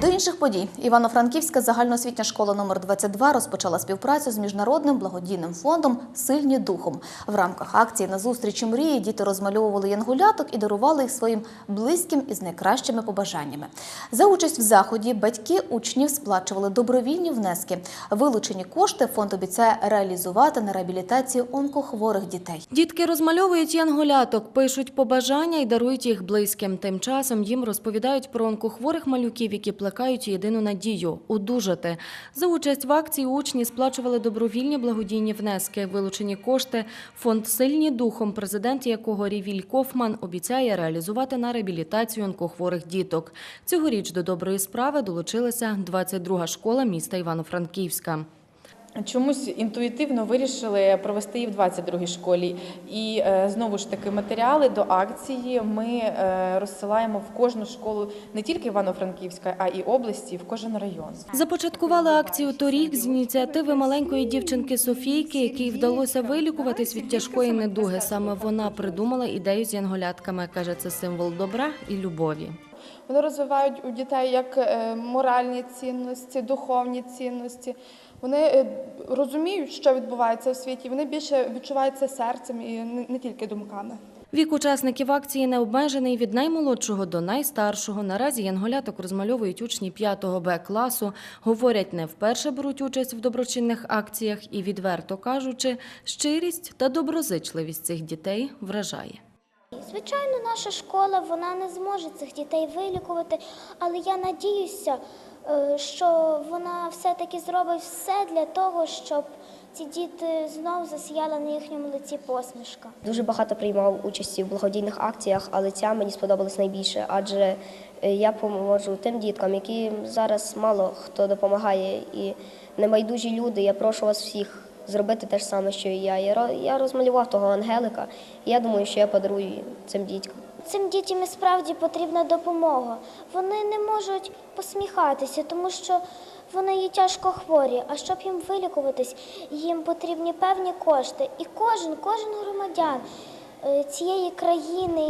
До інших подій Івано-Франківська загальноосвітня школа номер 22 розпочала співпрацю з міжнародним благодійним фондом Сильні духом. В рамках акції на зустрічі мрії діти розмальовували янгуляток і дарували їх своїм близьким із найкращими побажаннями. За участь в заході батьки учнів сплачували добровільні внески. Вилучені кошти фонд обіцяє реалізувати на реабілітацію онкохворих дітей. Дітки розмальовують янголяток, пишуть побажання і дарують їх близьким. Тим часом їм розповідають про онкохворих малюків, які плекають єдину надію одужати. За участь в акції учні сплачували добровільні благодійні внески. Вилучені кошти фонд сильні духом, президент якого Рівіль Кофман обіцяє реалізувати на реабілітацію онкохворих діток. Цьогоріч до доброї справи долучилася 22-га школа міста Івано-Франківська. Чомусь інтуїтивно вирішили провести її в 22-й школі. І е, знову ж таки матеріали до акції ми е, розсилаємо в кожну школу не тільки Івано-Франківська, а і області, в кожен район. Започаткували акцію торік з ініціативи маленької дівчинки Софійки, якій вдалося вилікуватись від тяжкої недуги. Саме вона придумала ідею з янголятками. каже, це символ добра і любові. Вони розвивають у дітей як е, моральні цінності, духовні цінності. Вони е, розуміють, що відбувається у світі. Вони більше відчувають це серцем і не- тільки думками. Вік учасників акції не обмежений від наймолодшого до найстаршого. Наразі янголяток розмальовують учні 5 Б класу. Говорять, не вперше беруть участь в доброчинних акціях і, відверто кажучи, щирість та доброзичливість цих дітей вражає. Звичайно, наша школа вона не зможе цих дітей вилікувати, але я надіюся, е, що вона все-таки зробить все для того, щоб ці діти знову засіяла на їхньому лиці посмішка. Дуже багато приймав участі в благодійних акціях, але ця мені сподобалась найбільше, адже е, я поможу тим діткам, які зараз мало хто допомагає, і небайдужі люди. Я прошу вас всіх зробити те ж саме, що і я. Я ро- Я розмалював того ангелика, і я думаю, що я подарую цим діткам. Цим дітям і справді потрібна допомога. Вони не можуть посміхатися, тому що вони є тяжко хворі. А щоб їм вилікуватись, їм потрібні певні кошти. І кожен, кожен громадян е, цієї країни,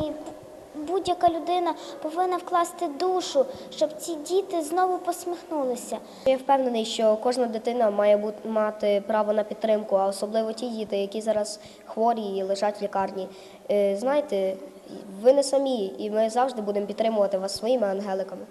будь-яка людина повинна вкласти душу, щоб ці діти знову посміхнулися. Я впевнений, що кожна дитина має бути мати право на підтримку, а особливо ті діти, які зараз хворі і лежать в лікарні. Е, Знаєте, ви не самі, і ми завжди будемо підтримувати вас своїми ангеликами.